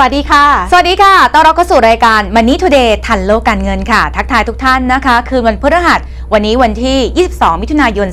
สวัสดีค่ะ สวัสดีค่ะ ต้อนรับเข้าสู่รายการ Money Today ทันโลกการเงินค่ะ ทักทายทุกท่านนะคะ คืนวันพฤหัส วันนี้วันที่ 22 มิถุนายน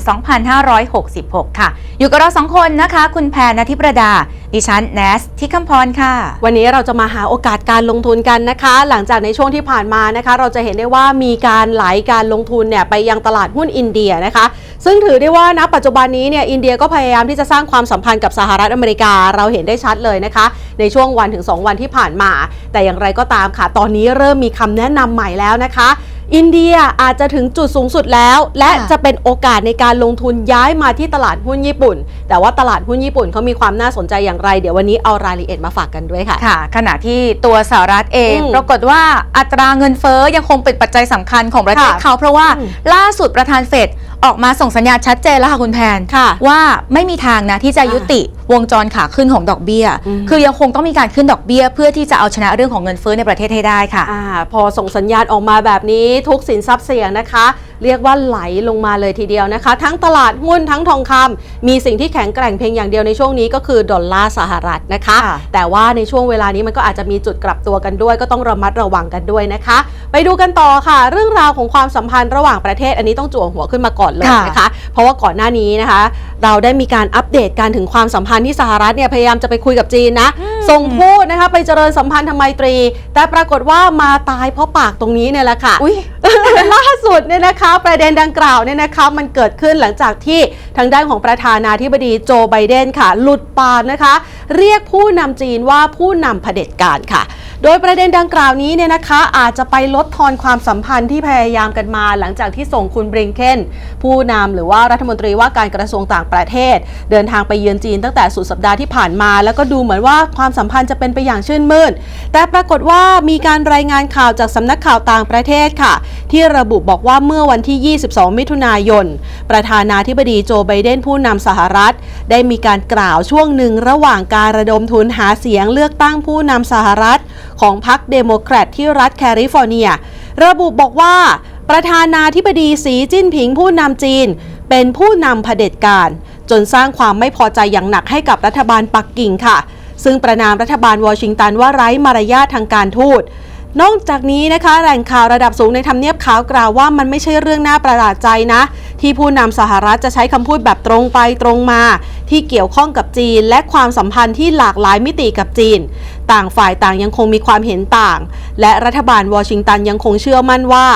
2566 ค่ะ อยู่กับเราสองคนนะคะ คุณแพรนทิประดา ดิฉันแนสที่คำพรค่ะ วันนี้เราจะมาหาโอกาสการลงทุนกันนะคะ หลังจากในช่วงที่ผ่านมานะคะ เราจะเห็นได้ว่ามีการไหลการลงทุนเนี่ยไปยังตลาดหุ้นอินเดียนะคะ ซึ่งถือได้ว่าณปัจจุบันนี้เนี่ยอินเดียก็พยายามที่จะสร้างความสัมพันธ์กับสหรัฐอเมริกา เราเห็นได้ชัดเลยนะคะ ในช่วงวันถึง 2 วันที่ผ่านมา แต่อย่างไรก็ตามค่ะ ตอนนี้เริ่มมีคำแนะนำใหม่แล้วนะคะ อินเดียอาจจะถึงจุดสูงสุดแล้ว และค่ะจะเป็นโอกาสในการลงทุนย้ายมาที่ตลาดหุ้นญี่ปุ่น แต่ว่าตลาดหุ้นญี่ปุ่นเขามีความน่าสนใจอย่างไร เดี๋ยววันนี้เอารายละเอียดมาฝากกันด้วยค่ะค่ะ ขณะที่ตัวสหรัฐเองอืมปรากฏว่าอัตราเงินเฟ้อยังคงเป็นปัจจัยสำคัญของประเทศค่ะเขาเพราะว่าอืมล่าสุดประธานเฟด ออกมาส่งสัญญาณชัดเจนแล้วค่ะคุณแพนค่ะว่าไม่มีทางนะที่จะยุติวงจรขาขึ้นของดอกเบี้ยอืมคือยังคงต้องมีการขึ้นดอกเบี้ย เพื่อที่จะเอาชนะเรื่องของเงินเฟ้อในประเทศให้ได้ค่ะอ่าพอส่งสัญญาณออกมาแบบนี้ทุกสินทรัพย์เสี่ยงนะคะเรียกว่าไหลลงมาเลยทีเดียวนะคะ ทั้งตลาดหุ้นทั้งทองคำมีสิ่งที่แข็งแกร่งเพียงอย่างเดียวในช่วงนี้ก็คือดอลลาร์สหรัฐนะคะค่ะแต่ว่าในช่วงเวลานี้มันก็อาจจะมีจุดกลับตัวกันด้วย ก็ต้องระมัดระวังกันด้วยนะคะ ไปดูกันต่อค่ะ เรื่องราวของความสัมพันธ์ระหว่างประเทศอันนี้ต้องจั่วหัวขึ้นมาก่อนเลยนะคะ เพราะว่าก่อนหน้านี้นะคะ เราได้มีการอัปเดตการถึงความสัมพันธ์ที่สหรัฐเนี่ยพยายามจะไปคุยกับจีนนะส่งพูดนะคะไปเจริญสัมพันธไมตรี แต่ปรากฏว่ามาตายเพราะปากตรงนี้เนี่ยแหละค่ะอุ้ย ล่าสุดเนี่ยนะคะ ประเด็นดังกล่าวเนี่ยนะคะมันเกิดขึ้นหลังจากที่ทางด้านของประธานาธิบดีโจไบเดนค่ะ หลุดปากนะคะ เรียกผู้นำจีนว่าผู้นำเผด็จการค่ะ โดยประเด็นดังกล่าวนี้เนี่ยนะคะอาจจะไปลดทอนความสัมพันธ์ที่พยายามกันมา หลังจากที่ส่งคุณบริงเคนผู้นำหรือว่ารัฐมนตรีว่าการกระทรวงต่างประเทศ เดินทางไปเยือนจีนตั้งแต่สุดสัปดาห์ที่ผ่านมา แล้วก็ดูเหมือนว่าความสัมพันธ์จะเป็นไปอย่างชื่นมื่น แต่ปรากฏว่ามีการรายงานข่าวจากสำนักข่าวต่างประเทศค่ะ ที่ระบุบอกว่าเมื่อวันที่ 22 มิถุนายน ประธานาธิบดีโจไบเดนผู้นำสหรัฐ ได้มีการกล่าวช่วงหนึ่งระหว่างการระดมทุนหาเสียงเลือกตั้งผู้นำสหรัฐ ของพรรคเดโมแครตที่รัฐแคลิฟอร์เนีย ระบุบอกว่า ประธานาธิบดีสีจิ้นผิงผู้นำจีน เป็นผู้นำเผด็จการ จนสร้างความไม่พอใจอย่างหนักให้กับรัฐบาลปักกิ่งค่ะ ซึ่งประนามรัฐบาลวอชิงตันว่าไร้มารยาททางการทูตนอกจากนี้นะคะแหล่งข่าวระดับสูงในทำเนียบขาวกล่าวว่ามันไม่ใช่เรื่องน่าประหลาดใจนะที่ผู้นำสหรัฐจะใช้คำพูดแบบตรงไปตรงมา ที่เกี่ยวข้องกับจีน และความสัมพันธ์ที่หลากหลายมิติกับจีน ต่างฝ่ายต่างยังคงมีความเห็นต่าง และรัฐบาลวอชิงตันยังคงเชื่อมั่นว่า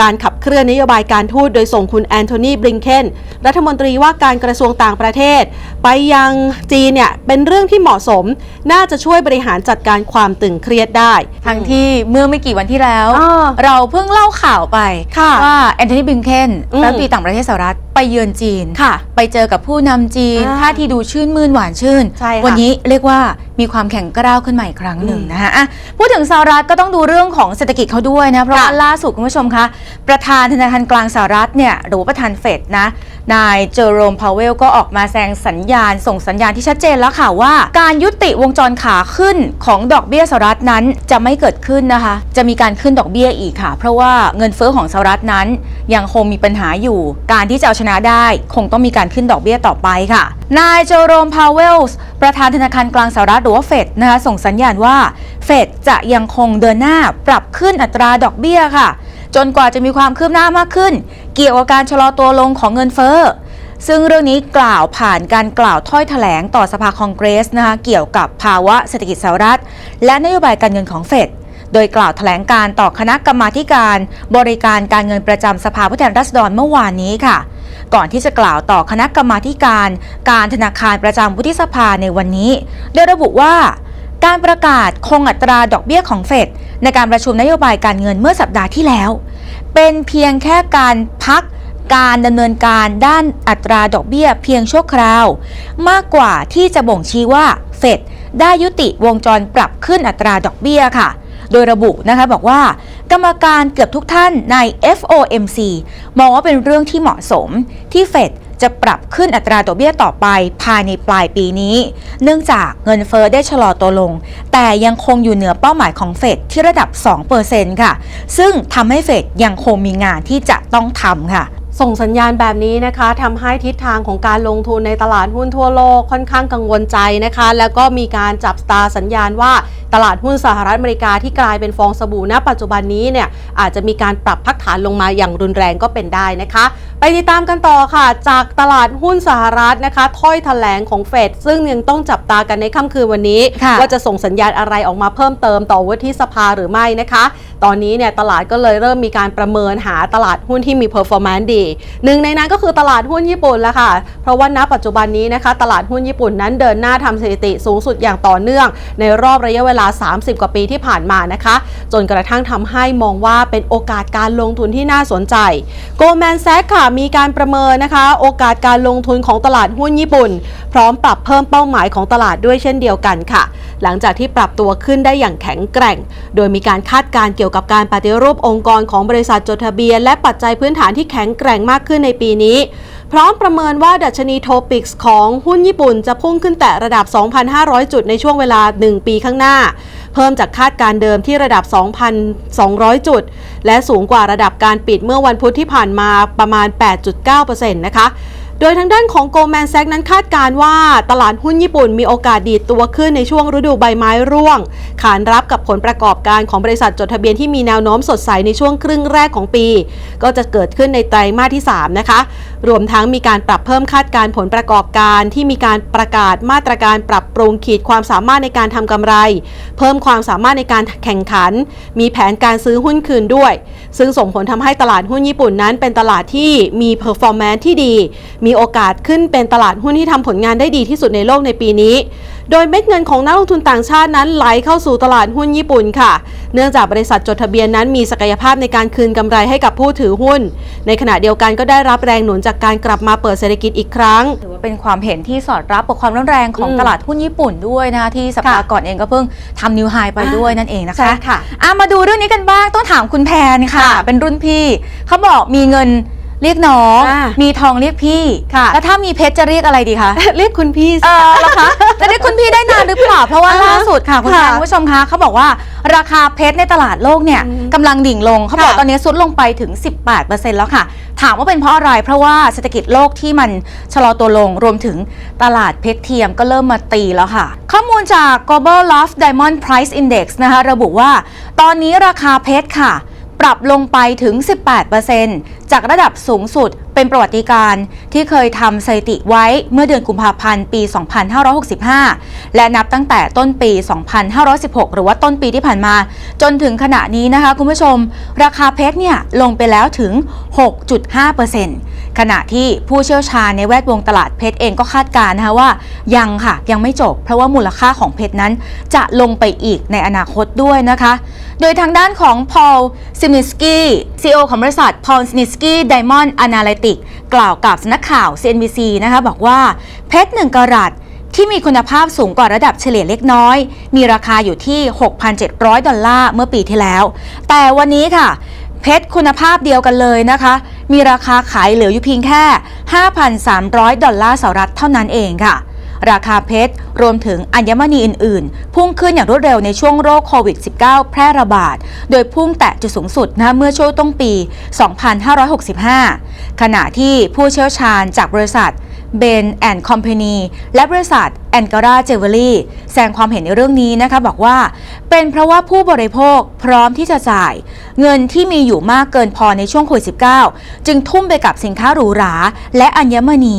การขับเคลื่อนนโยบายการทูตโดยส่งคุณแอนโทนีบริงเคนรัฐมนตรีว่าการกระทรวงต่างประเทศ ไปยังจีนเนี่ยเป็นเรื่องที่เหมาะสม น่าจะช่วยบริหารจัดการความตึงเครียดได้ ทั้งที่เมื่อไม่กี่วันที่แล้วอ่าเราเพิ่งเล่าข่าวไปค่ะว่าแอนโทนีบลิงเคนอืมรัฐมนตรีต่างประเทศสหรัฐ ไปเยือนจีนค่ะ ไปเจอกับผู้นำจีนอ่าท่าทีดูชื่นมื่นหวานชื่น ใช่ค่ะวันนี้เรียกว่ามีความแข็งกร้าวขึ้นมาอีกครั้งหนึ่งอืมนะคะอะพูดถึงสหรัฐก็ต้องดูเรื่องของเศรษฐกิจเขาด้วยนะ เพราะว่าค่ะ ล่าสุดคุณผู้ชมคะ ประธานธนาคารกลางสหรัฐเนี่ยหรือว่าประธานเฟดนะ นายเจอโรมพาวเวลก็ออกมาแสดงสัญญาณ ส่งสัญญาณที่ชัดเจนแล้วค่ะว่า การยุติวงจรขาขึ้นของดอกเบี้ยสหรัฐนั้นจะไม่เกิดขึ้นนะคะ จะมีการขึ้นดอกเบี้ยอีกค่ะ เพราะว่าเงินเฟ้อของสหรัฐนั้นยังคงมีปัญหาอยู่ การที่จะเอาชนะได้ คงต้องมีการขึ้นดอกเบี้ยต่อไปค่ะ นายเจอโรมพาวเวลส์ประธานธนาคารกลางสหรัฐหรือว่าเฟดนะคะส่งสัญญาณว่าเฟดจะยังคงเดินหน้าปรับขึ้นอัตราดอกเบี้ยค่ะ จนกว่าจะมีความคืบหน้ามากขึ้น เกี่ยวกับการชะลอตัวลงของเงินเฟ้อซึ่งเรื่องนี้กล่าวผ่านการกล่าวถ้อยแถลงต่อสภาคองเกรสนะคะเกี่ยวกับภาวะเศรษฐกิจสหรัฐ และนโยบายการเงินของเฟดโดยกล่าวแถลงการต่อคณะกรรมาการ บริการการเงินประจำสภาผู้แทนราษฎรเมื่อวานนี้ค่ะ ก่อนที่จะกล่าวต่อคณะกรรมาการการธนาคารประจำวุฒิสภาในวันนี้ โดยระบุว่า การประกาศคงอัตราดอกเบี้ยของเฟดในการประชุมนโยบายการเงินเมื่อสัปดาห์ที่แล้ว เป็นเพียงแค่การพักการดำเนินการด้านอัตราดอกเบี้ยเพียงชั่วคราว มากกว่าที่จะบ่งชี้ว่าเฟดได้ยุติวงจรปรับขึ้นอัตราดอกเบี้ยค่ะ โดยระบุนะคะบอกว่า กรรมการเกือบทุกท่านใน FOMC มองว่าเป็นเรื่องที่เหมาะสมที่เฟดจะปรับขึ้นอัตราดอกเบี้ยต่อไปภายในปลายปีนี้ เนื่องจากเงินเฟอ้อได้ชะลอตัวลง แต่ยังคงอยู่เหนือเป้าหมายของเฟดที่ระดับ 2%ค่ะ ซึ่งทำให้เฟดยังคงมีงานที่จะต้องทำค่ะ ส่งสัญญาณแบบนี้นะคะทำให้ทิศทางของการลงทุนในตลาดหุ้นทั่วโลกค่อนข้างกังวลใจนะคะ แล้วก็มีการจับตาสัญญาณว่าตลาดหุ้นสหรัฐอเมริกาที่กลายเป็นฟองสบู่ณปัจจุบันนี้เนี่ยอาจจะมีการปรับพักฐานลงมาอย่างรุนแรงก็เป็นได้นะคะ ไปติดตามกันต่อค่ะ จากตลาดหุ้นสหรัฐนะคะ ถ้อยแถลงของเฟดซึ่งยังต้องจับตากันในค่ำคืนวันนี้ค่ะว่าจะส่งสัญญาณอะไรออกมาเพิ่มเติมต่อวุฒิสภาหรือไม่นะคะ ตอนนี้เนี่ยตลาดก็เลยเริ่มมีการประเมินหาตลาดหุ้นที่มี performance ดีหนึ่งในนั้นก็คือตลาดหุ้นญี่ปุ่นละค่ะ เพราะว่าณปัจจุบันนี้นะคะ ตลาดหุ้นญี่ปุ่นนั้นเดินหน้าทำสถิติสูงสุดอย่างต่อเนื่อง ในรอบระยะเวลา 30 กว่าปีที่ผ่านมานะคะ จนกระทั่งทำให้มองว่าเป็นโอกาสการลงทุนที่น่าสนใจโกลแมนแซกค่ะมีการประเมินนะคะ โอกาสการลงทุนของตลาดหุ้นญี่ปุ่น พร้อมปรับเพิ่มเป้าหมายของตลาดด้วยเช่นเดียวกันค่ะ หลังจากที่ปรับตัวขึ้นได้อย่างแข็งแกร่ง โดยมีการคาดการณ์เกี่ยวกับการปฏิรูปองค์กรของบริษัทจดทะเบียน และปัจจัยพื้นฐานที่แข็งแกร่งมากขึ้นในปีนี้ พร้อมประเมินว่าดัชนีโทปิกส์ของหุ้นญี่ปุ่นจะพุ่งขึ้นแต่ระดับ 2,500 จุดในช่วงเวลา 1 ปีข้างหน้า เพิ่มจากคาดการเดิมที่ระดับ 2,200 จุด และสูงกว่าระดับการปิดเมื่อวันพุธที่ผ่านมาประมาณ 8.9%นะคะ โดยทางด้านของ Goldman Sachs นั้นคาดการว่าตลาดหุ้นญี่ปุ่นมีโอกาสดีดตัวขึ้นในช่วงฤดูใบไม้ร่วง ขานรับกับผลประกอบการของบริษัทจดทะเบียนที่มีแนวโน้มสดใสในช่วงครึ่งแรกของปี ก็จะเกิดขึ้นในไตรมาสที่ 3 นะคะ รวมทั้งมีการปรับเพิ่มคาดการผลประกอบการที่มีการประกาศมาตรการปรับปรุงขีดความสามารถในการทำกำไร เพิ่มความสามารถในการแข่งขัน มีแผนการซื้อหุ้นคืนด้วย ซึ่งส่งผลทำให้ตลาดหุ้นญี่ปุ่นนั้นเป็นตลาดที่มี performance ที่ดีมีโอกาสขึ้นเป็นตลาดหุ้นที่ทำผลงานได้ดีที่สุดในโลกในปีนี้ โดยเม็ดเงินของนักลงทุนต่างชาตินั้นไหลเข้าสู่ตลาดหุ้นญี่ปุ่นค่ะ เนื่องจากบริษัทจดทะเบียนนั้นมีศักยภาพในการคืนกำไรให้กับผู้ถือหุ้น ในขณะเดียวกันก็ได้รับแรงหนุนจากการกลับมาเปิดเศรษฐกิจอีกครั้ง ถือว่าเป็นความเห็นที่สอดรับกับความร้อนแรงของอืมตลาดหุ้นญี่ปุ่นด้วยนะคะที่สัปดาห์ค่ะก่อนเองก็เพิ่งทำนิวไฮไปด้วยนั่นเองนะคะใช่ค่ะอะมาดูเรื่องนี้กันบ้างต้องถามคุณแพนค่ะค่ะเป็นรุ่นพี่เขาบอกมีเงิน เรียกน้อง อ่ามีทองเรียกพี่ ค่ะ แล้วถ้ามีเพชรจะเรียกอะไรดีคะ เรียกคุณพี่เออเหรอคะจะเรียกคุณพี่ได้นานหรือเปล่า เพราะว่าอ่าฮะล่าสุดค่ะคุณค่ะแพนคุณผู้ชมคะเขาบอกว่าราคาเพชรในตลาดโลกเนี่ยอืมกำลังดิ่งลงเขาบอกค่ะตอนนี้ซุดลงไปถึง 18%แล้วค่ะ ถามว่าเป็นเพราะอะไร เพราะว่าเศรษฐกิจโลกที่มันชะลอตัวลงรวมถึงตลาดเพชรเทียมก็เริ่มมาตีแล้วค่ะ ข้อมูลจาก Global Love Diamond Price Index นะคะระบุว่า ตอนนี้ราคาเพชรค่ะ ปรับลงไปถึง 18% จากระดับสูงสุด เป็นประวัติการที่เคยทำสถิติไว้เมื่อเดือนกุมภาพันธ์ปี 2565 และนับตั้งแต่ต้นปี 2516 หรือว่าต้นปีที่ผ่านมา จนถึงขณะนี้นะคะคุณผู้ชม ราคาเพชรเนี่ยลงไปแล้วถึง 6.5%ขณะที่ผู้เชี่ยวชาญในแวดวงตลาดเพชรเองก็คาดการณ์นะคะว่ายังค่ะยังไม่จบ เพราะว่ามูลค่าของเพชรนั้นจะลงไปอีกในอนาคตด้วยนะคะ โดยทางด้านของพอลซิมิสกี้ CEO ของบริษัทพอลซิมิสกี้ไดมอนด์อนาลิติก กล่าวกับสนักข่าว CNBC นะคะบอกว่าเพชร1กะรัตที่มีคุณภาพสูงกว่าระดับเฉลี่ยเล็กน้อย มีราคาอยู่ที่ 6,700 ดอลลาร์เมื่อปีที่แล้ว แต่วันนี้ค่ะ เพชรคุณภาพเดียวกันเลยนะคะ มีราคาขายเหลืออยู่เพียงแค่ 5,300 ดอลลาร์สหรัฐเท่านั้นเองค่ะ ราคาเพชร รวมถึงอัญมณีอื่น ๆ พุ่งขึ้นอย่างรวดเร็วในช่วงโรคโควิด -19 แพร่ระบาด โดยพุ่งแตะจุดสูงสุดนะเมื่อช่วงต้นปี 2565 ขณะที่ผู้เชี่ยวชาญจากบริษัท เบนแอนด์คอมพานีและบริษัทแอนการาเจเวลรี่แสดงความเห็นในเรื่องนี้นะคะบอกว่า เป็นเพราะว่าผู้บริโภคพร้อมที่จะจ่าย เงินที่มีอยู่มากเกินพอในช่วงโควิด -19 จึงทุ่มไปกับสินค้าหรูหรา และอัญมณี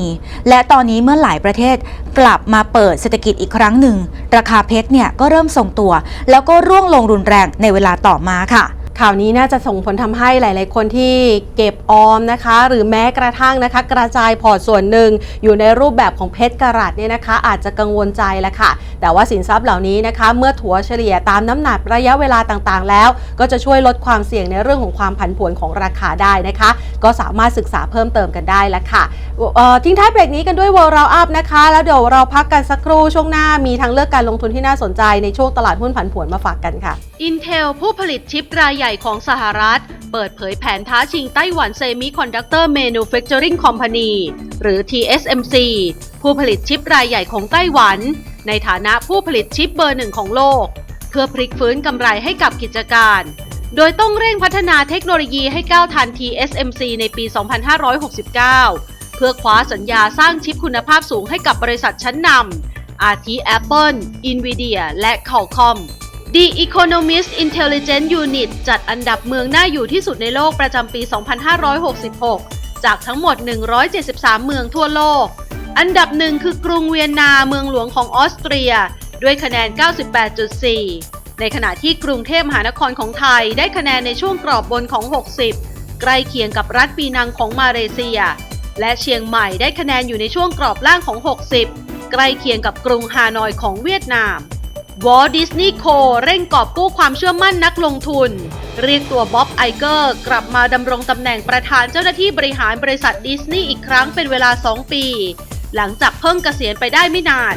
และตอนนี้เมื่อหลายประเทศกลับมาเปิดเศรษฐกิจอีกครั้งหนึ่ง ราคาเพชรเนี่ยก็เริ่มทรงตัว แล้วก็ร่วงลงรุนแรงในเวลาต่อมาค่ะ ข่าวนี้น่าจะส่งผลทำให้หลาย ๆ คนที่เก็บออมนะคะ หรือแม้กระทั่งนะคะ กระจายพอร์ตส่วนหนึ่ง อยู่ในรูปแบบของเพชรกรัตเนี่ยนะคะ อาจจะกังวลใจแล้วค่ะ แต่ว่าสินทรัพย์เหล่านี้นะคะ เมื่อถัวเฉลี่ยตามน้ำหนักระยะเวลาต่าง ๆ แล้ว ก็จะช่วยลดความเสี่ยงในเรื่องของความผันผวนของราคาได้นะคะ ก็สามารถศึกษาเพิ่มเติมกันได้แล้วค่ะเออทิ้งท้ายเบรกนี้กันด้วย World Round Up นะคะ แล้วเดี๋ยวเราพักกันสักครู่ช่วงหน้ามีทางเลือกการลงทุนที่น่าสนใจในช่วงตลาดหุ้นผันผวนมาฝากกันค่ะ Intel ผู้ผลิตชิปรายใหญ่ของสหรัฐ เปิดเผยแผนท้าชิงไต้หวันเซมิคอนดักเตอร์ Manufacturing Company หรือ TSMC ผู้ผลิตชิปรายใหญ่ของไต้หวัน ในฐานะผู้ผลิตชิปเบอร์หนึ่งของโลก เพื่อพลิกฟื้นกำไรให้กับกิจการ โดยต้องเร่งพัฒนาเทคโนโลยีให้ก้าวทัน TSMC ในปี 2569 เพื่อคว้าสัญญาสร้างชิปคุณภาพสูงให้กับบริษัทชั้นนำอาทิ Apple, Nvidia และ Qualcomm The Economist Intelligence Unit จัดอันดับเมืองน่าอยู่ที่สุดในโลกประจำปี 2566 จากทั้งหมด 173 เมืองทั่วโลก อันดับหนึ่งคือกรุงเวียนนาเมืองหลวงของออสเตรีย ด้วยคะแนน 98.4 ในขณะที่กรุงเทพมหานครของไทยได้คะแนนในช่วงกรอบบนของ 60 ใกล้เคียงกับรัฐปีนังของมาเลเซีย และเชียงใหม่ได้คะแนนอยู่ในช่วงกรอบล่างของ 60 ใกล้เคียงกับกรุงฮานอยของเวียดนาม วอลดิสนีย์โคเร่งกอบกู้ความเชื่อมั่นนักลงทุน เรียกตัวบ๊อบไอเกอร์กลับมาดำรงตำแหน่งประธานเจ้าหน้าที่บริหารบริษัทดิสนีย์อีกครั้งเป็นเวลา 2 ปี หลังจากเพิ่งเกษียณไปได้ไม่นาน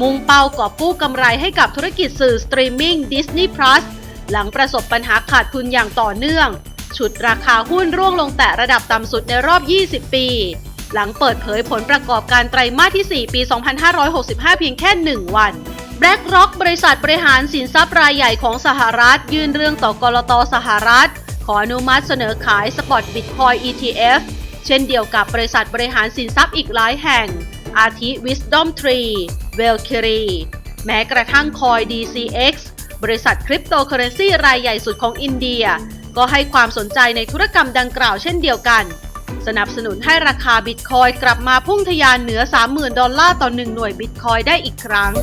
มุ่งเป้ากอบกู้กำไรให้กับธุรกิจสื่อสตรีมมิ่ง Disney Plus หลังประสบปัญหาขาดทุนอย่างต่อเนื่อง ฉุดราคาหุ้นร่วงลงแต่ระดับต่ำสุดในรอบ 20 ปี หลังเปิดเผยผลประกอบการไตรมาสที่ 4 ปี 2565 เพียงแค่ 1 วัน BlackRock บริษัทบริหารสินทรัพย์รายใหญ่ของสหรัฐ ยื่นเรื่องต่อกรตสหรัฐ ขออนุมัติเสนอขายสปอตบิตคอย ETF เช่นเดียวกับบริษัทบริหารสินทรัพย์อีกหลายแห่ง อาทิ Wisdom Tree v a l k y r i e แม้กระทั่งคอย DCX บริษัทคริปโตเคอเรนซีรายใหญ่สุดของอินเดีย ก็ให้ความสนใจในธุรกรรมดังกล่าวเช่นเดียวกัน สนับสนุนให้ราคาบิตคอยกลับมาพุ่งทะยานเหนือ 30,000 ดอลลาร์ต่อ 1 หน่วยบิตคอยได้อีกครั้ง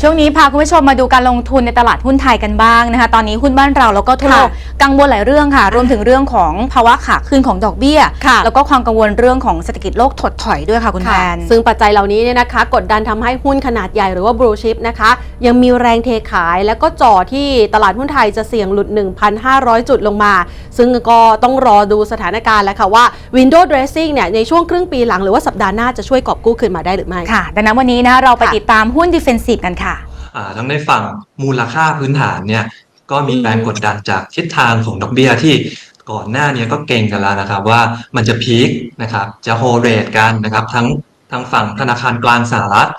ช่วงนี้พาคุณผู้ชมมาดูการลงทุนในตลาดหุ้นไทยกันบ้างนะคะ ตอนนี้หุ้นบ้านเราแล้วก็ทั่วโลก กังวลหลายเรื่องค่ะ รวมถึงเรื่องของภาวะขาขึ้นของดอกเบี้ย ค่ะแล้วก็ความกังวลเรื่องของเศรษฐกิจโลกถดถอยด้วยค่ะคุณแพค่ะนซึ่งปัจจัยเหล่านี้เนี่ยนะคะ กดดันทำให้หุ้นขนาดใหญ่หรือว่าบลูชิพนะคะ ยังมีแรงเทขายแล้วก็จ่อที่ตลาดหุ้นไทยจะเสี่ยงหลุด 1,500 จุดลงมา ซึ่งก็ต้องรอดูสถานการณ์แล้วค่ะว่า Window Dressing เนี่ยในช่วงครึ่งปีหลังหรือว่าสัปดาห์หน้าจะช่วยกอบกู้คืนมาได้หรือไม่ค่ะดังนั้นวันนี้นะเราไปค่ะติดตามหุ้น Defensive กันค่ะอ่าทั้งในฝั่งมูลค่าพื้นฐานเนี่ย ก็มีอืมแรงกดดันจากทิศทางของดอกเบี้ยที่ก่อนหน้าเนี้ก็เก่งกันแล้วนะครับว่ามันจะพีคนะครับจะโฮเรทกันนะครับทั้งทางฝั่งธนาคารกลางสหรัฐ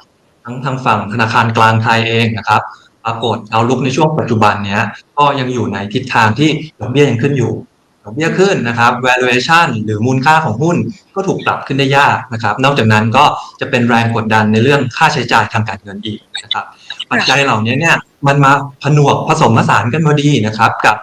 ทั้งทางฝั่งธนาคารกลางไทยเองนะครับปรากฏเอาลุกในช่วงปัจจุบันเนี้ยก็ยังอยู่ในทิศทางที่ดอกเบี้ยยังขึ้นอยู่ดอกเบี้ยขึ้นนะครับ valuation หรือมูลค่าของหุ้นก็ถูกปรับขึ้นได้ยากนะครับ นอกจากนั้นก็จะเป็นแรงกดดันในเรื่องค่าใช้จ่ายทางการเงินอีกนะครับ ปัจจัยเหล่านี้เนี่ยมันมาผนวกผสมผสานกันพอดีนะครับ กับ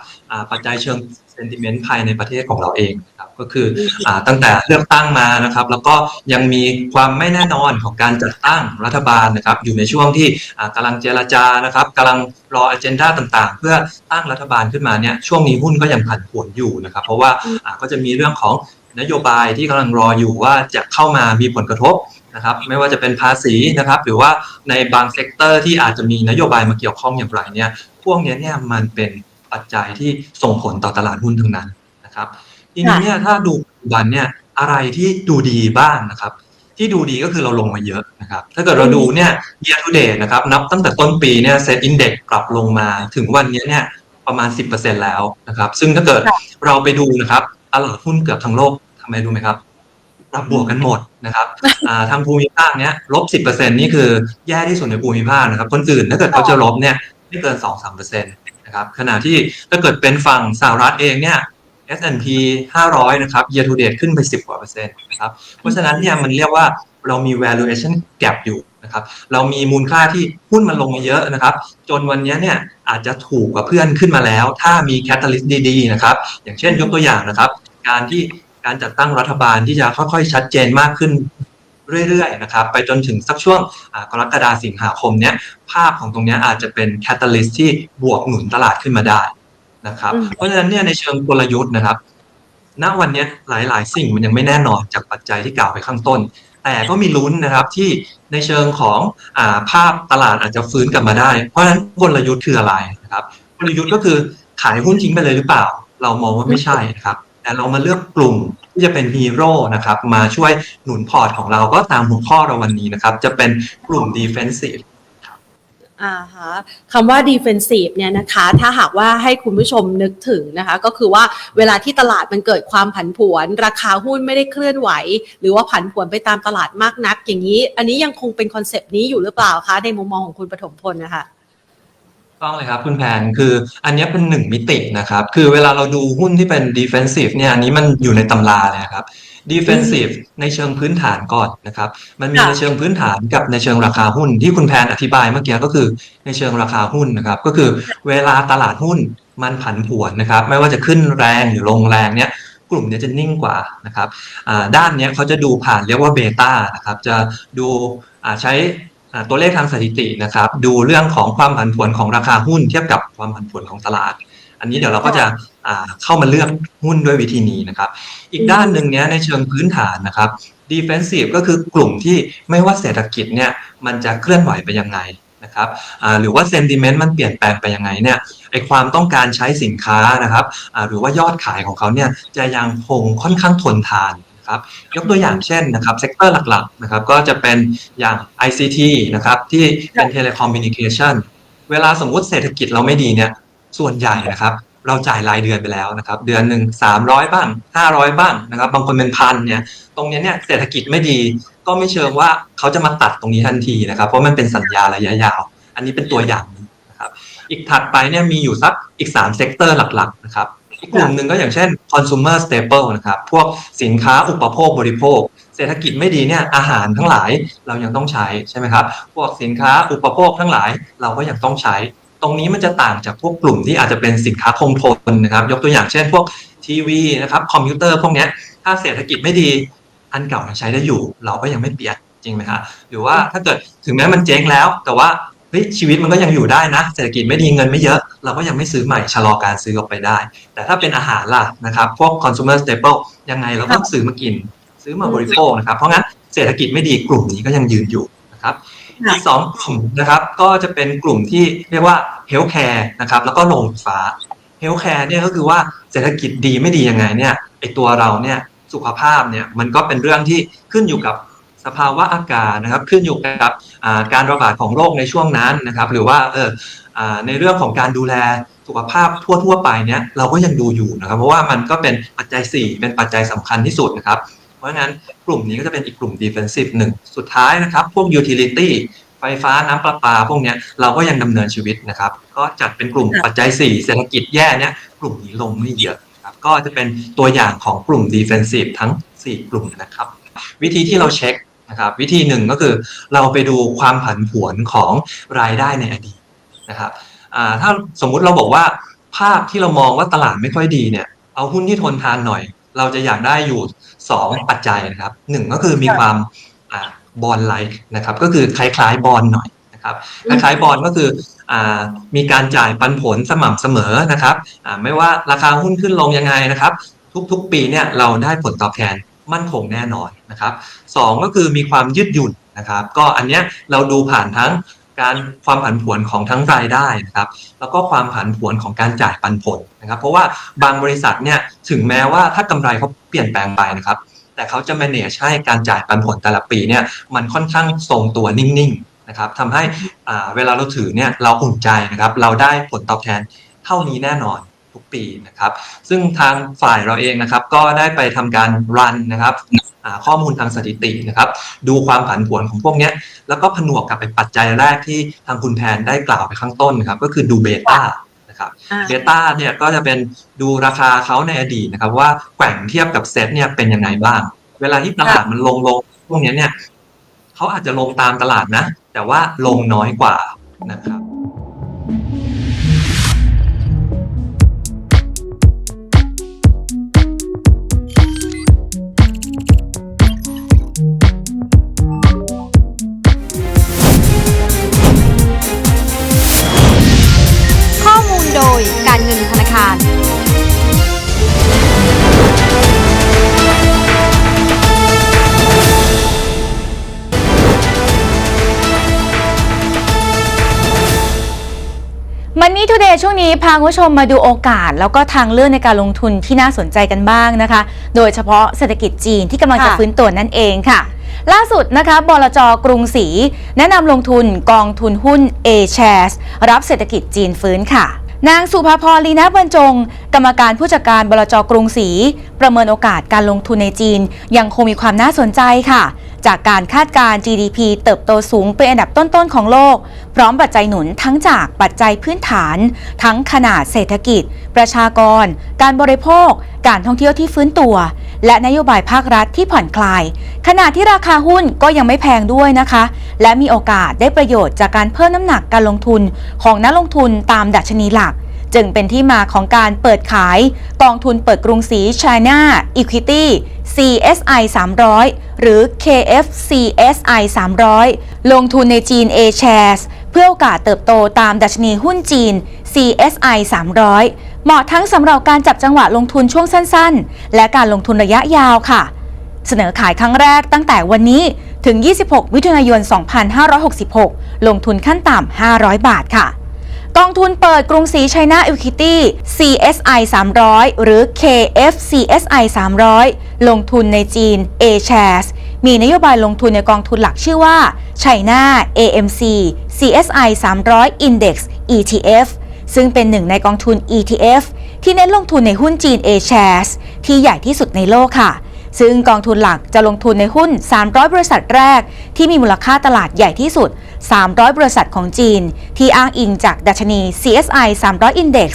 ปัจจัยเชิงเซนติเมนต์ภายในประเทศของเราเองนะครับก็คืออตั้งแต่เลือกตั้งมานะครับ แล้วก็ยังมีความไม่แน่นอนของการจัดตั้งรัฐบาลนะครับ อยู่ในช่วงที่อ่ากำลังเจรจานะครับกำลังรออเจนดาต่าง ๆ เพื่อตั้งรัฐบาลขึ้นมาเนี่ยช่วงนี้หุ้นก็ยังผันผวนอยู่นะครับ เพราะว่าอ่าก็จะมีเรื่องของนโยบายที่กำลังรออยู่ว่าจะเข้ามามีผลกระทบ นะครับไม่ว่าจะเป็นภาษีนะครับ หรือว่าในบางเซกเตอร์ที่อาจจะมีนโยบายมาเกี่ยวข้องอย่างไรเนี่ยพวกเนี้ยเนี่ยมันเป็นปัจจัยที่ส่งผลต่อตลาดหุ้นทั้งนั้นนะครับทีนี้เนี่ยถ้าดูปัจจุบันเนี่ยอะไรที่ดูดีบ้างนะครับ ที่ดูดีก็คือเราลงมาเยอะนะครับ ถ้าเกิดเราดูเนี่ย year to date นะครับนับตั้งแต่ต้นปีเนี่ยเซ็ตอินเด็กปรับลงมาถึงวันเนี้ยเนี่ยประมาณ 10%แล้วนะครับ ซึ่งถ้าเกิดเราไปดูนะครับตลาดหุ้นเกือบทั้งโลกทำไมรู้ไหมครับป รับบวกกันหมดนะครับทางภูมิภาคเนี้ยลบสิบเปอร์เซ็นนี่คือแย่ที่สุดในภูมิภาคนะครับ คนอื่นถ้าเกิดเขาจะลบเนี่ยไม่เกินสองสามเปอร์เซ็นตนะครับขณะที่ถ้าเกิดเป็นฝั่งสหรัฐเองเนี่ย S&P 500 นะครับ year to date ขึ้นไป 10 กว่าเปอร์เซ็นต์นะครับ เพราะฉะนั้นเนี่ยมันเรียกว่าเรามี valuation gap อยู่นะครับ เรามีมูลค่าที่หุ้นมันลงมาเยอะนะครับ จนวันนี้เนี่ยอาจจะถูกกว่าเพื่อนขึ้นมาแล้ว ถ้ามี catalyst ดีๆ นะครับ อย่างเช่นยกตัวอย่างนะครับ การที่ การจัดตั้งรัฐบาลที่จะค่อยๆ ชัดเจนมากขึ้นเรื่อยๆนะครับไปจนถึงสักช่วงอ่ากรกฎาสิงหาคมเนี้ยภาพของตรงเนี้ยอาจจะเป็น catalyst ที่บวกหนุนตลาดขึ้นมาได้นะครับอืมเพราะฉะนั้นเนี่ยในเชิงกลยุทธ์นะครับ ณวันเนี้ยหลาย ๆ สิ่งมันยังไม่แน่นอนจากปัจจัยที่กล่าวไปข้างต้น แต่ก็มีลุ้นนะครับที่ในเชิงของอาภาพตลาดอาจจะฟื้นกลับมาได้ เพราะฉะนั้นกลยุทธ์คืออะไรนะครับ กลยุทธ์ก็คือขายหุ้นทิ้งไปเลยหรือเปล่า เรามองว่าไม่ใช่นะครับ แต่เรามาเลือกกลุ่มที่จะเป็นฮีโร่นะครับมาช่วยหนุนพอร์ตของเราก็ตามหัวข้อเราวันนี้นะครับ จะเป็นกลุ่ม defensive อ่าฮะคำว่า defensive เนี่ยนะคะ ถ้าหากว่าให้คุณผู้ชมนึกถึงนะคะ ก็คือว่าเวลาที่ตลาดมันเกิดความผันผวน ราคาหุ้นไม่ได้เคลื่อนไหว หรือว่าผันผวนไปตามตลาดมากนัก อย่างนี้ อันนี้ยังคงเป็นคอนเซปต์นี้อยู่หรือเปล่าคะ ในมุมมองของคุณปฐมพลนะคะ ต้องเลยครับคุณแพนคืออันเนี้ยเป็นหนึ่งมิตินะครับ คือเวลาเราดูหุ้นที่เป็น defensive เนี่ยอันนี้มันอยู่ในตำราเลยนะครับ defensive ในเชิงพื้นฐานก่อนนะครับ มันมีค่ะในเชิงพื้นฐานกับในเชิงราคาหุ้นที่คุณแพนอธิบายเมื่อกี้ก็คือในเชิงราคาหุ้นนะครับ ก็คือเวลาตลาดหุ้นมันผันผวนนะครับ ไม่ว่าจะขึ้นแรงหรือลงแรงเนี่ยกลุ่มเนี้ยจะนิ่งกว่านะครับอ่าด้านเนี้ยเขาจะดูผ่านเรียกว่าเบต้านะครับ จะดูอ่าใช้อ่า ตัวเลขทางสถิตินะครับ ดูเรื่องของความผันผวนของราคาหุ้นเทียบกับความผันผวนของตลาด อันนี้เดี๋ยวเราก็จะอ่าเข้ามาเลือกหุ้นด้วยวิธีนี้นะครับ อีกด้านหนึ่งเนี้ยในเชิงพื้นฐานนะครับ defensive ก็คือกลุ่มที่ไม่ว่าเศรษฐกิจเนี่ยมันจะเคลื่อนไหวไปยังไงนะครับอ่าหรือว่า sentiment มันเปลี่ยนแปลงไปยังไงเนี่ยไอความต้องการใช้สินค้านะครับอ่าหรือว่ายอดขายของเขาเนี่ยจะยังคงค่อนข้างทนทานนะ ครับยกตัวอย่างเช่นนะครับเซกเตอร์หลักๆนะครับก็จะเป็นอย่าง ICT นะครับที่เป็น telecommunication เวลาสมมุติเศรษฐกิจเราไม่ดีเนี่ยส่วนใหญ่นะครับ เราจ่ายรายเดือนไปแล้วนะครับ เดือนหนึ่ง300บ้าง500บ้างนะครับ บางคนเป็นพันเนี่ย ตรงนี้เนี่ยเศรษฐกิจไม่ดี ก็ไม่เชิงว่าเขาจะมาตัดตรงนี้ทันทีนะครับ เพราะมันเป็นสัญญาระยะยาว อันนี้เป็นตัวอย่างนะครับ อีกถัดไปเนี่ยมีอยู่สักอีก3เซกเตอร์หลักๆนะครับ อีกกลุ่มหนึ่งก็อย่างเช่น consumer staple นะครับ พวกสินค้าอุปโภคบริโภค เศรษฐกิจไม่ดีเนี่ยอาหารทั้งหลายเรายังต้องใช้ใช่ไหมครับ พวกสินค้าอุปโภคทั้งหลายเราก็ยังต้องใช้ ตรงนี้มันจะต่างจากพวกกลุ่มที่อาจจะเป็นสินค้าคงทนนะครับ ยกตัวอย่างเช่น พวกทีวีนะครับคอมพิวเตอร์พวกนี้ถ้าเศรษฐกิจไม่ดีอันเก่ายังใช้ได้อยู่ เราก็ยังไม่เปลี่ยนจริงไหมครับหรือว่าถ้าเกิดถึงแม้มันเจ๊งแล้ว แต่ว่า ฮ้ยชีวิตมันก็ยังอยู่ได้นะเศรษฐกิจไม่ดีเงินไม่เยอะ เราก็ยังไม่ซื้อใหม่ชะลอการซื้อออกไปได้ แต่ถ้าเป็นอาหารล่ะนะครับ พวก consumer staple ยังไงเราก็ซื้อมากิน ซื้อมาบริโภคนะครับ เพราะงั้นเศรษฐกิจไม่ดีกลุ่มนี้ก็ยังยืนอยู่นะครับค่ะอีกสองกลุ่มนะครับก็จะเป็นกลุ่มที่เรียกว่า healthcare นะครับแล้วก็โรงไฟฟ้า healthcare เนี่ยก็คือว่าเศรษฐกิจดีไม่ดียังไงเนี่ยไอตัวเราเนี่ยสุขภาพเนี่ยมันก็เป็นเรื่องที่ขึ้นอยู่กับ สภาวะอากาศนะครับขึ้นอยู่กับการระบาดของโรคในช่วงนั้นนะครับ หรือว่าเออในเรื่องของการดูแลสุขภาพทั่ว ๆ ไปเนี่ยเราก็ยังดูอยู่นะครับ เพราะว่ามันก็เป็นปัจจัย 4 เป็นปัจจัยสำคัญที่สุดนะครับ เพราะฉะนั้นกลุ่มนี้ก็จะเป็นอีกกลุ่ม defensive หนึ่งสุดท้ายนะครับ พวก utility ไฟฟ้าน้ำประปา พวกเนี้ยเราก็ยังดำเนินชีวิตนะครับ ก็จัดเป็นกลุ่มปัจจัย 4 เศรษฐกิจแย่เนี่ยกลุ่มนี้ลงไม่เยอะครับก็จะเป็นตัวอย่างของกลุ่ม defensive ทั้ง 4 กลุ่มนะครับ วิธีที่เราเช็ค นะครับวิธีหนึ่งก็คือเราไปดูความผันผวนของรายได้ในอดีตนะครับอ่าถ้าสมมุติเราบอกว่าภาพที่เรามองว่าตลาดไม่ค่อยดีเนี่ยเอาหุ้นที่ทนทานหน่อย เราจะอยากได้อยู่สองปัจจัยนะครับหนึ่งก็คือมีความบอลไลค์นะครับก็คือคล้ายๆบอลหน่อยนะครับคล้ายๆบอลก็คืออามีการจ่ายปันผลสม่ำเสมอนะครับอ่าไม่ว่าราคาหุ้นขึ้นลงยังไงนะครับ ทุกๆปีเนี่ยเราได้ผลตอบแทน มั่นคงแน่นอนนะครับสองก็คือมีความยืดหยุ่นนะครับ ก็อันเนี้ยเราดูผ่านทั้งการความผันผวนของทั้งรายได้นะครับ แล้วก็ความผันผวนของการจ่ายปันผลนะครับ เพราะว่าบางบริษัทเนี่ยถึงแม้ว่าถ้ากำไรเขาเปลี่ยนแปลงไปนะครับ แต่เขาจะ manage ให้การจ่ายปันผลแต่ละปีเนี่ยมันค่อนข้างทรงตัวนิ่งๆนะครับทำให้เวลาเราถือเนี่ยเราอุ่นใจนะครับ เราได้ผลตอบแทนเท่านี้แน่นอน ปีนะครับ ซึ่งทางฝ่ายเราเองนะครับ ก็ได้ไปทำการรันนะครับอ่าข้อมูลทางสถิตินะครับ ดูความผันผวนของพวกเนี้ยแล้วก็ผนวกกับไปปัจจัยแรกที่ทางคุณแพนได้กล่าวไปข้างต้นนะครับ ก็คือดูเบต้านะครับอ่าเบต้าเนี่ยก็จะเป็นดูราคาเขาในอดีตนะครับ ว่าแกว่งเทียบกับเซ็ตเนี่ยเป็นยังไงบ้าง เวลาที่ตลาดมันลงลงพวกเนี้ยเนี่ยเขาอาจจะลงตามตลาดนะ แต่ว่าลงน้อยกว่านะครับ นี้พาคุณผู้ชมมาดูโอกาส แล้วก็ทางเลือกในการลงทุนที่น่าสนใจกันบ้างนะคะ โดยเฉพาะเศรษฐกิจจีนที่กำลังจะฟื้นตัวนั่นเองค่ะ ล่าสุดนะคะบลจกรุงศรีแนะนำลงทุนกองทุนหุ้น A Shares รับเศรษฐกิจจีนฟื้นค่ะ นางสุภาพรลีนาบรรจง กรรมการผู้จัดการบลจกรุงศรีประเมินโอกาสการลงทุนในจีน ยังคงมีความน่าสนใจค่ะ จากการคาดการ GDP เติบโตสูงเป็นอันดับต้นๆของโลก พร้อมปัจจัยหนุนทั้งจากปัจจัยพื้นฐาน ทั้งขนาดเศรษฐกิจ ประชากร การบริโภค การท่องเที่ยวที่ฟื้นตัว และนโยบายภาครัฐที่ผ่อนคลาย ขณะที่ราคาหุ้นก็ยังไม่แพงด้วยนะคะ และมีโอกาสได้ประโยชน์จากการเพิ่มน้ำหนักการลงทุนของนักลงทุนตามดัชนีหลัก จึงเป็นที่มาของการเปิดขายกองทุนเปิดกรุงศรี China Equity CSI 300 หรือ KFCSI 300 ลงทุนในจีน A Shares เพื่อโอกาสเติบโตตามดัชนีหุ้นจีน CSI 300 เหมาะทั้งสำหรับการจับจังหวะลงทุนช่วงสั้นๆ และการลงทุนระยะยาวค่ะ เสนอขายครั้งแรกตั้งแต่วันนี้ถึง 26 มิถุนายน 2566 ลงทุนขั้นต่ำ 500 บาทค่ะ กองทุนเปิดกรุงศรี China Equity CSI 300 หรือ KFCSI 300 ลงทุนในจีน A Shares มีนโยบายลงทุนในกองทุนหลักชื่อว่า China AMC CSI 300 Index ETF ซึ่งเป็นหนึ่งในกองทุน ETF ที่เน้นลงทุนในหุ้นจีน A Shares ที่ใหญ่ที่สุดในโลกค่ะ ซึ่งกองทุนหลักจะลงทุนในหุ้น 300 บริษัทแรก ที่มีมูลค่าตลาดใหญ่ที่สุด 300 บริษัทของจีน ที่อ้างอิงจากดัชนี CSI 300 Index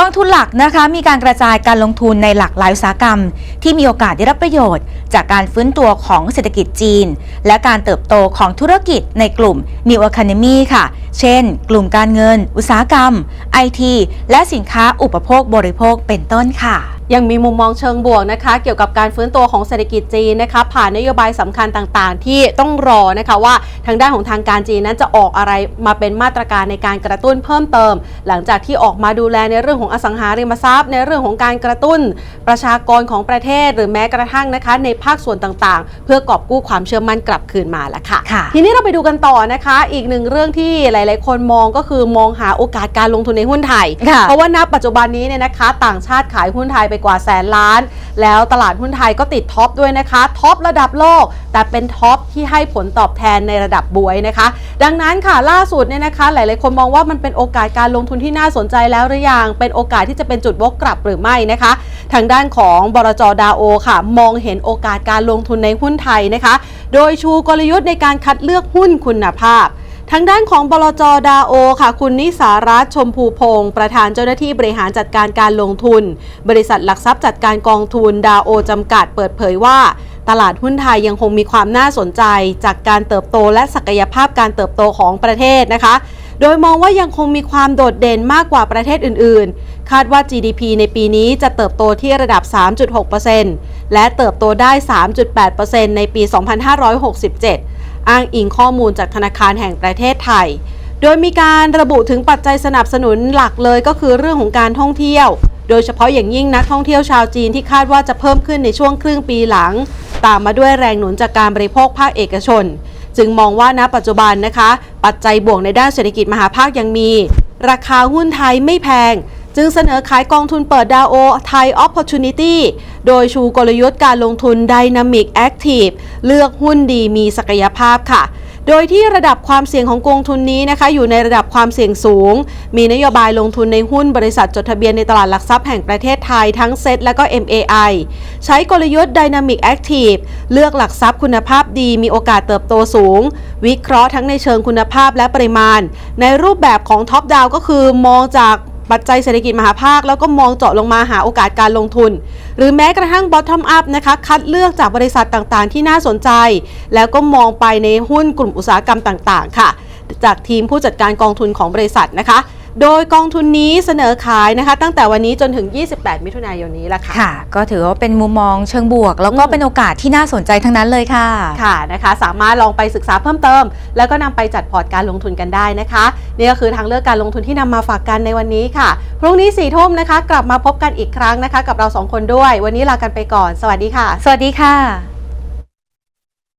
กองทุนหลักนะคะมีการกระจายการลงทุนในหลากหลายอุตสาหกรรม ที่มีโอกาสได้รับประโยชน์ จากการฟื้นตัวของเศรษฐกิจจีน และการเติบโตของธุรกิจในกลุ่ม New Economy ค่ะ เช่น กลุ่มการเงิน อุตสาหกรรมไอทีและสินค้าอุปโภคบริโภคเป็นต้นค่ะ ยังมีมุมมองเชิงบวกนะคะ เกี่ยวกับการฟื้นตัวของเศรษฐกิจจีนนะคะ ผ่านนโยบายสำคัญต่างๆ ที่ต้องรอนะคะว่าทางด้านของทางการจีนนั้นจะออกอะไรมาเป็นมาตรการในการกระตุ้นเพิ่มเติม หลังจากที่ออกมาดูแลในเรื่องของอสังหาริมทรัพย์ ในเรื่องของการกระตุ้นประชากรของประเทศ หรือแม้กระทั่งนะคะ ในภาคส่วนต่างๆ เพื่อกอบกู้ความเชื่อมั่นกลับคืนมาแล้วค่ะค่ะทีนี้เราไปดูกันต่อนะคะ อีกหนึ่งเรื่องที่หลาย ๆ คนมองก็คือมองหาโอกาสการลงทุนในหุ้นไทยค่ะเพราะว่าณปัจจุบันนี้เนี่ยนะคะ ต่างชาติขายหุ้นไทยไปกว่าแสนล้าน แล้วตลาดหุ้นไทยก็ติดท็อปด้วยนะคะท็อประดับโลก แต่เป็นท็อปที่ให้ผลตอบแทนในระดับบวยนะคะ ดังนั้นค่ะล่าสุดเนี่ยนะคะ หลายๆ คนมองว่ามันเป็นโอกาสการลงทุนที่น่าสนใจแล้วหรือยังเป็นโอกาสที่จะเป็นจุดวกกลับหรือไม่นะคะ ทางด้านของบรจดาโอค่ะ มองเห็นโอกาสการลงทุนในหุ้นไทยนะคะ โดยชูกลยุทธ์ในการคัดเลือกหุ้นคุณภาพ ทางด้านของบลจดาโอค่ะ คุณนิสารัตชมพูพงศ์ประธานเจ้าหน้าที่บริหารจัดการการลงทุน บริษัทหลักทรัพย์จัดการกองทุนดาโอจำกัดเปิดเผยว่า ตลาดหุ้นไทยยังคงมีความน่าสนใจ จากการเติบโตและศักยภาพการเติบโตของประเทศนะคะ โดยมองว่ายังคงมีความโดดเด่นมากกว่าประเทศอื่น ๆ คาดว่า GDP ในปีนี้จะเติบโตที่ระดับ 3.6%และเติบโตได้ 3.8%ในปี 2567 อ้างอิงข้อมูลจากธนาคารแห่งประเทศไทย โดยมีการระบุถึงปัจจัยสนับสนุนหลักเลยก็คือเรื่องของการท่องเที่ยว โดยเฉพาะอย่างยิ่งนักท่องเที่ยวชาวจีนที่คาดว่าจะเพิ่มขึ้นในช่วงครึ่งปีหลัง ตามมาด้วยแรงหนุนจากการบริโภคภาคเอกชน จึงมองว่าณปัจจุบันนะคะ ปัจจัยบวกในด้านเศรษฐกิจมหาภาคยังมี ราคาหุ้นไทยไม่แพง จึงเสนอขายกองทุนเปิดดาวโอไทย Opportunity โดยชูกลยุทธ์การลงทุน Dynamic Active เลือกหุ้นดีมีศักยภาพค่ะ โดยที่ระดับความเสี่ยงของกองทุนนี้นะคะ อยู่ในระดับความเสี่ยงสูง มีนโยบายลงทุนในหุ้นบริษัทจดทะเบียนในตลาดหลักทรัพย์แห่งประเทศไทยทั้งเซ็ตและก็ MAI ใช้กลยุทธ์ Dynamic Active เลือกหลักทรัพย์คุณภาพดีมีโอกาสเติบโตสูง วิเคราะห์ทั้งในเชิงคุณภาพและปริมาณ ในรูปแบบของท็อปดาวก็คือมองจาก ปัจจัยเศรษฐกิจมหาภาค แล้วก็มองเจาะลงมาหาโอกาสการลงทุน หรือแม้กระทั่ง bottom up นะคะคัดเลือกจากบริษัทต่างๆ ที่น่าสนใจ แล้วก็มองไปในหุ้นกลุ่มอุตสาหกรรมต่างๆ ค่ะ จากทีมผู้จัดการกองทุนของบริษัทนะคะ โดยกองทุนนี้เสนอขายนะคะ ตั้งแต่วันนี้จนถึง 28 มิถุนายนนี้ละค่ะ ค่ะ ก็ถือว่าเป็นมุมมองเชิงบวก แล้วก็อืม เป็นโอกาสที่น่าสนใจทั้งนั้นเลยค่ะ ค่ะนะคะ สามารถลองไปศึกษาเพิ่มเติม แล้วก็นำไปจัดพอร์ตการลงทุนกันได้นะคะนี่ก็คือทางเลือกการลงทุนที่นำมาฝากกันในวันนี้ค่ะพรุ่งนี้สี่ทุ่มนะคะ กลับมาพบกันอีกครั้งนะคะ กับเราสองคนด้วย วันนี้ลากันไปก่อน สวัสดีค่ะ สวัสดีค่ะ